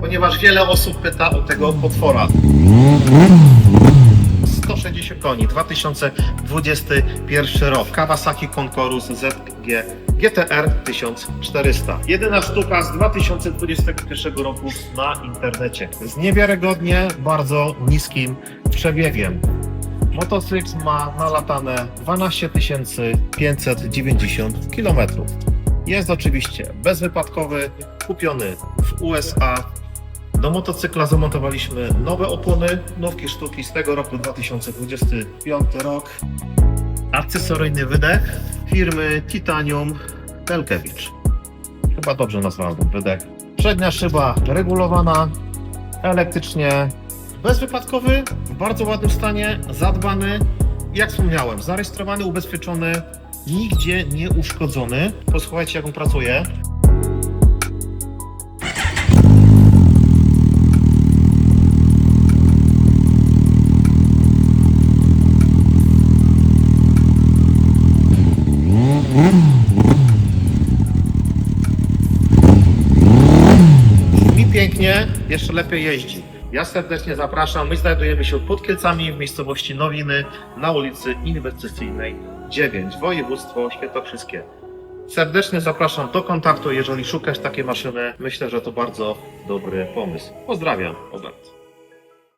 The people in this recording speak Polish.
ponieważ wiele osób pyta o tego potwora. 160 koni, 2021 rok. Kawasaki Concorus ZG GTR 1400. Jedyna sztuka z 2021 roku na internecie. Z niewiarygodnie bardzo niskim przebiegiem. Motocykl ma nalatane 12 590 km. Jest oczywiście bezwypadkowy, kupiony w USA. Do motocykla zamontowaliśmy nowe opony, nówki sztuki z tego roku 2025 rok. Akcesoryjny wydech firmy Titanium Telkewicz. Chyba dobrze nazwałem ten wydech. Przednia szyba regulowana elektrycznie, bezwypadkowy, w bardzo ładnym stanie, zadbany. Jak wspomniałem, zarejestrowany, ubezpieczony, nigdzie nie uszkodzony. Posłuchajcie, jak on pracuje. Pięknie, jeszcze lepiej jeździ. Ja serdecznie zapraszam. My znajdujemy się pod Kielcami w miejscowości Nowiny na ulicy Inwestycyjnej 9, województwo świętokrzyskie. Serdecznie zapraszam do kontaktu, jeżeli szukasz takiej maszyny. Myślę, że to bardzo dobry pomysł. Pozdrawiam, Robert.